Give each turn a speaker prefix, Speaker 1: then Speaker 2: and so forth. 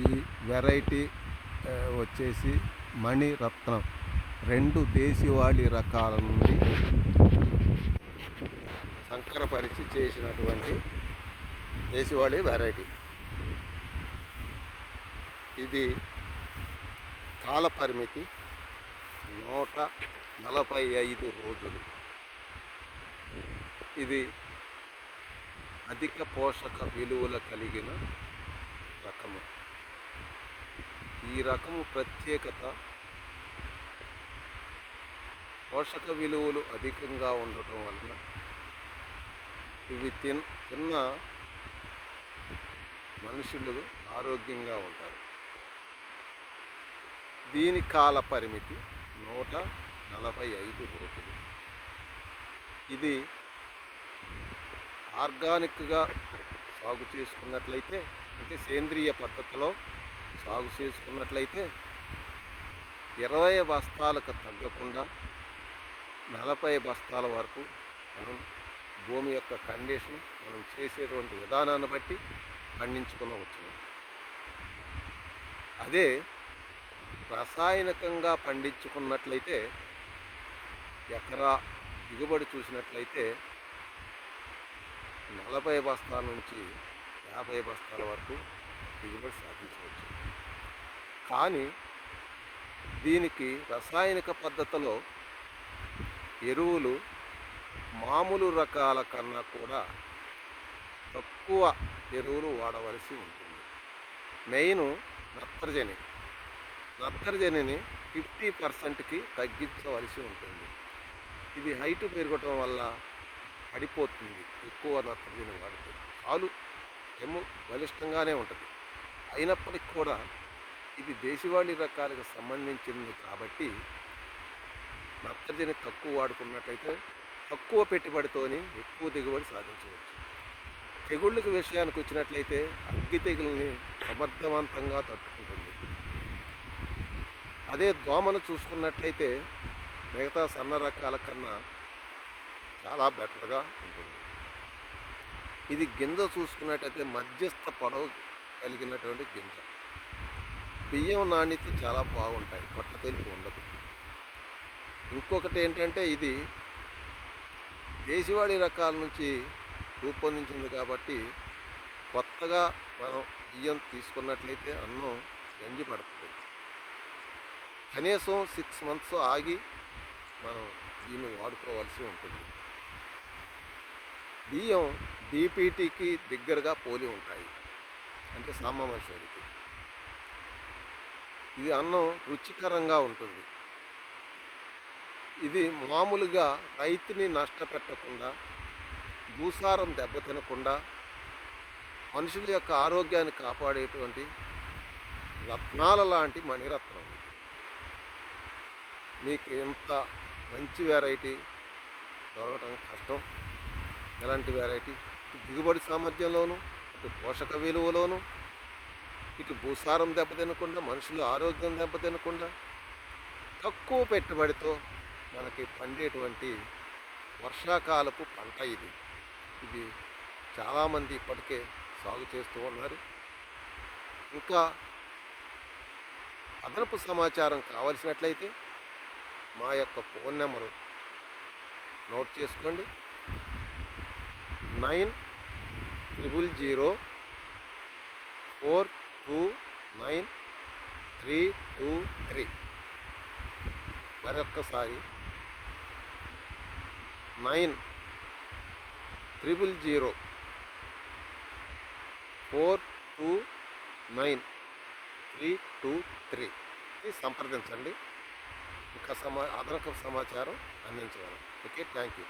Speaker 1: ఈ వెరైటీ వచ్చేసి మణి రత్నం. రెండు దేశీవాళి రకాల నుండి సంకరపరిచి చేసినటువంటి దేశీవాళి వెరైటీ. ఇది కాల పరిమితి నూట నలభై ఐదు రోజులు. ఇది అధిక పోషక విలువలు కలిగిన రకము. ఈ రకము ప్రత్యేకత పోషక విలువలు అధికంగా ఉండటం వలన ఇవి తిన్ తిన్న మనుషులు ఆరోగ్యంగా ఉంటారు. దీని కాల పరిమితి నూట నలభై ఐదు రోజులు. ఇది ఆర్గానిక్గా సాగు చేసుకున్నట్లయితే అంటే సేంద్రియ పద్ధతిలో సాగు చేసుకున్నట్లయితే ఇరవై బస్తాలకు తగ్గకుండా నలభై బస్తాల వరకు మనం భూమి యొక్క కండిషన్ మనం చేసేటువంటి విధానాన్ని బట్టి పండించుకునవచ్చు అదే రసాయనికంగా పండించుకున్నట్లయితే ఎకరా దిగుబడి చూసినట్లయితే నలభై బస్తాల నుంచి యాభై బస్తాల వరకు దిగుబడి సాధించవచ్చు. కానీ దీనికి రసాయనిక పద్ధతిలో ఎరువులు మామూలు రకాల కన్నా కూడా తక్కువ ఎరువులు వాడవలసి ఉంటుంది. మెయిన్ నత్రజని. నత్రజనిని ఫిఫ్టీ పర్సెంట్కి తగ్గించవలసి ఉంటుంది. ఇది హైట్ పెరగటం వల్ల పడిపోతుంది ఎక్కువ నత్రజని వాడితే. చాలు ఎమ్ము బలిష్టంగానే ఉంటుంది. అయినప్పటికీ కూడా ఇది దేశవాళీ రకాలకు సంబంధించింది కాబట్టి నత్రజని తక్కువ వాడుకున్నట్లయితే తక్కువ పెట్టుబడితోని ఎక్కువ దిగుబడి సాధించవచ్చు. తెగుళ్ళకి విషయానికి వచ్చినట్లయితే అగ్గి తెగుల్ని సమర్థవంతంగా తట్టుకుంటుంది. అదే దోమను చూసుకున్నట్లయితే మిగతా సన్న రకాల కన్నా చాలా బెటర్గా ఉంటుంది. ఇది గింజ చూసుకున్నట్టయితే మధ్యస్థ పొడవు కలిగినటువంటి గింజ. బియ్యం నాణ్యత చాలా బాగుంటాయి. పొట్ట తెలుపు ఉండదు. ఇంకొకటి ఏంటంటే ఇది దేశవాళీ రకాల నుంచి రూపొందించింది కాబట్టి కొత్తగా మనం బియ్యం తీసుకున్నట్లయితే అన్నం గంజి పడుతుంది. కనీసం సిక్స్ మంత్స్ ఆగి మనం దీన్ని వాడుకోవాల్సి ఉంటుంది. బియ్యం డీపీటీకి దగ్గరగా పోలి ఉంటాయి. అంటే సామామేశ్వరికి ఇది అన్నం రుచికరంగా ఉంటుంది. ఇది మామూలుగా రైతుని నష్టపెట్టకుండా భూసారం దెబ్బతినకుండా మనుషుల యొక్క ఆరోగ్యాన్ని కాపాడేటువంటి రత్నాల లాంటి మణిరత్నం మీకు ఎంత మంచి వెరైటీ దొరకటం కష్టం. ఎలాంటి వెరైటీ దిగుబడి సామర్థ్యంలోను అటు పోషక విలువలోను ఇటు భూసారం దెబ్బతినకుండా మనుషులు ఆరోగ్యం దెబ్బతినకుండా తక్కువ పెట్టుబడితో మనకి పండేటువంటి వర్షాకాలపు పంట ఇది. ఇది చాలామంది ఇప్పటికే సాగు చేస్తూ ఉన్నారు. ఇంకా అదనపు సమాచారం కావలసినట్లయితే మా యొక్క ఫోన్ నెంబరు నోట్ చేసుకోండి. Nine triple zero four two nine three two three మరొక్కసారి nine triple zero four two nine three two three సంప్రదించండి. ఇంకా సమా అదనపు సమాచారం అందించగలం. Okay thank you.